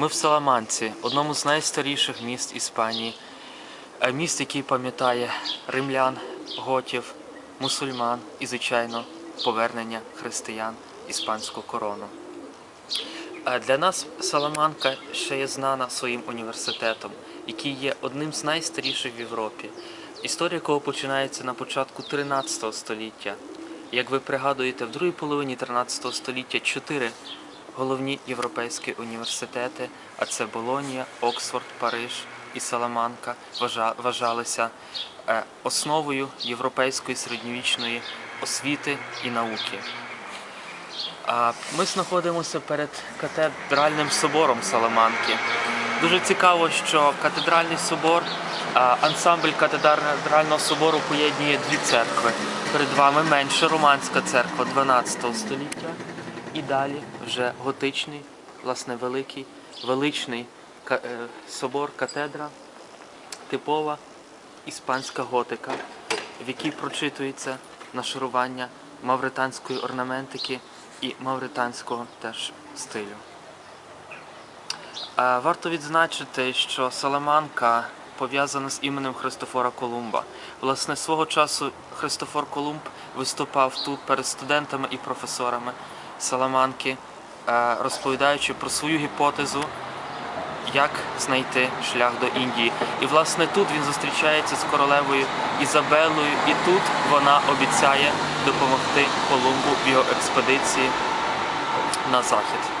Ми в Саламанці, одному з найстаріших міст Іспанії. Е, Міст, який пам'ятає римлян, готів, мусульман і, звичайно, повернення християн іспанську корону. Е, Для нас Саламанка ще є знана своїм університетом, який є одним з найстаріших в Європі. Історія якого починається на початку 13 століття. Як ви пригадуєте, в другій половині 13 століття чотири головні європейські університети, а це Болонія, Оксфорд, Париж і Саламанка, вважа- вважалися е, основою європейської середньовічної освіти і науки. Ми знаходимося перед катедральним собором Саламанки. Дуже цікаво, що катедральний собор, ансамбль катедрального собору поєднує дві церкви. Перед вами менша романська церква 12 століття і далі вже готичний, власне, великий, величний е, собор, катедра, типова іспанська готика, в якій прочитується нашарування мавританської орнаментики і мавританського теж стилю. Е, Варто відзначити, що Саламанка пов'язана з іменем Христофора Колумба. Власне, свого часу Христофор Колумб виступав тут перед студентами і професорами Саламанки, е, розповідаючи про свою гіпотезу, як знайти шлях до Індії. І власне тут він зустрічається з королевою Ізабелою, і тут вона обіцяє допомогти Колумбу в його експедиції на захід.